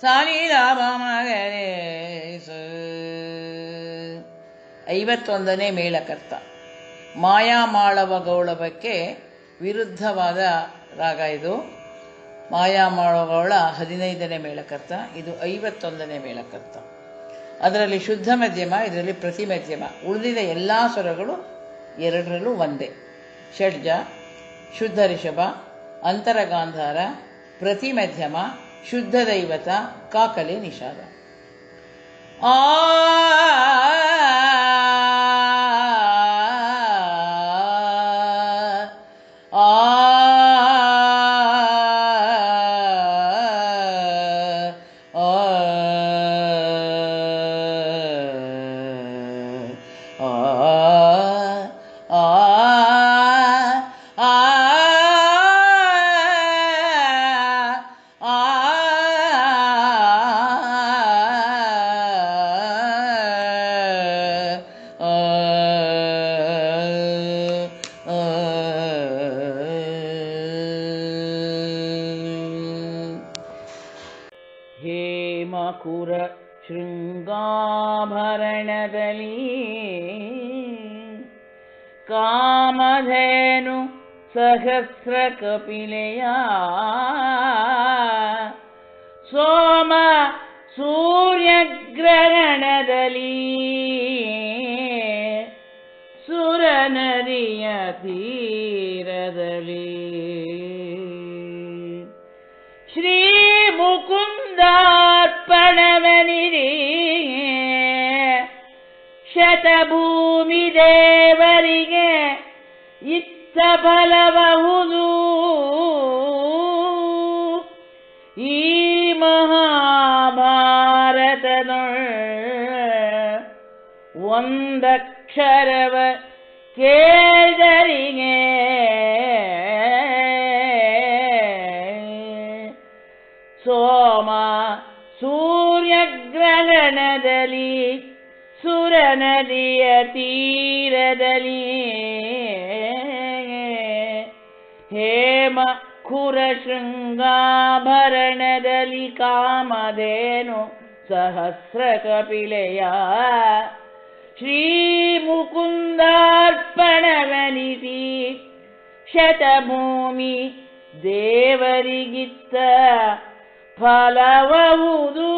ಸಾಲಿದ ಪ ಮಗರೆ ಸ ಐವತ್ತೊಂದನೇ ಮೇಳಕರ್ತ. ಮಾಯಾಮಾಳವ ಗೌಳವಕ್ಕೆ ವಿರುದ್ಧವಾದ ರಾಗ ಇದು. ಮಾಯಾಮಾಳವಗಳ ಹದಿನೈದನೇ ಮೇಳಕರ್ತ, ಇದು ಐವತ್ತೊಂದನೇ ಮೇಳಕರ್ತ. ಅದರಲ್ಲಿ ಶುದ್ಧ ಮಧ್ಯಮ, ಇದರಲ್ಲಿ ಪ್ರತಿ ಮಧ್ಯಮ. ಉಳಿದಿದ ಎಲ್ಲ ಸ್ವರಗಳು ಎರಡರಲ್ಲೂ ಒಂದೇ. ಷಡ್ಜ ಶುದ್ಧ ರಿಷಭ ಅಂತರಗಾಂಧಾರ ಪ್ರತಿ ಮಧ್ಯಮ ಶುದ್ಧ ದೈವತ ಕಾಕಲೆ ನಿಷಾದ. ಆ ಆ मकुर शृङ्गाभरणदली कामधेनु सहस्रकपिलया। सोम सोमसूर्यग्रहणदलि सुरनरियतीरदलि श्रीमुकुन्दा ಶತಭೂಮಿ ದೇವರಿಗೆ ಇತ್ತ ಫಲಬಹುದು ಈ ಮಹಾಭಾರತನ ಒಂದಕ್ಷರವ ಕೇಳಿದರಿಗೆ ಸೋಮ ಸೂರ್ಯಗ್ರಹಣದಲ್ಲಿ ಸುರ ನದಿಯ ತೀರದಲ್ಲಿ ಹೇಮ ಖುರ ಶೃಂಗಾಭರಣದಲ್ಲಿ ಕಾಮಧೇನು ಸಹಸ್ರ ಕಪಿಲೆಯ ಶ್ರೀ ಮುಕುಂದಾರ್ಪಣವನಿಸಿ ಶತಭೂಮಿ ದೇವರಿಗಿತ್ತ ಫಲಬಹುದು